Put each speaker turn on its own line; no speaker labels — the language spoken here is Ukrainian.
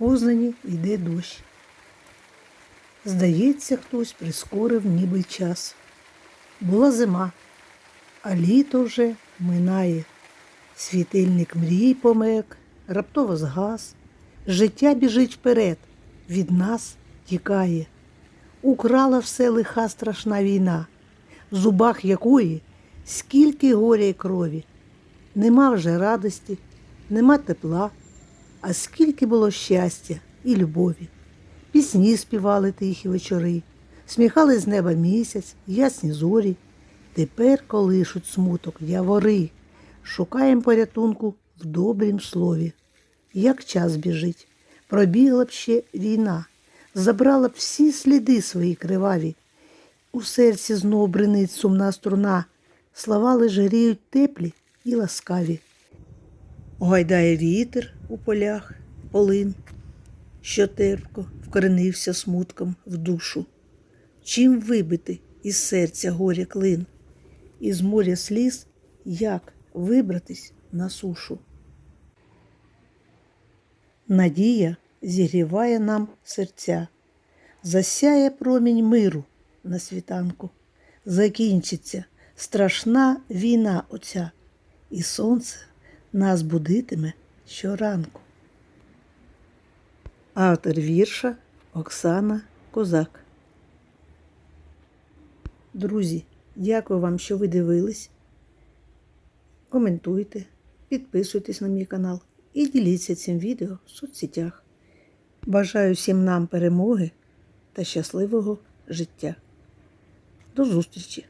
Познані йде дощ. Здається, хтось прискорив ніби час. Була зима, а літо вже минає. Світильник мрій помек, раптово згас. Життя біжить вперед, від нас тікає. Украла все лиха страшна війна, в зубах якої скільки горя й крові. Нема вже радості, нема тепла, а скільки було щастя і любові. Пісні співали тихі вечори, сміхали з неба місяць, ясні зорі. Тепер колишуть смуток явори, шукаєм порятунку в добрім слові. Як час біжить, пробігла б ще війна, забрала б всі сліди свої криваві. У серці знов бринить сумна струна, слова лиш гріють теплі і ласкаві. Гайдає вітер у полях, полин, що терпко вкоренився смутком в душу. Чим вибити із серця горя клин, із моря сліз як вибратись на сушу. Надія зігріває нам серця, засяє промінь миру на світанку, закінчиться страшна війна оця, і сонце нас будитиме щоранку. Автор вірша Оксана Козак. Друзі, дякую вам, що ви дивились. Коментуйте, підписуйтесь на мій канал і діліться цим відео в соцсетях. Бажаю всім нам перемоги та щасливого життя. До зустрічі!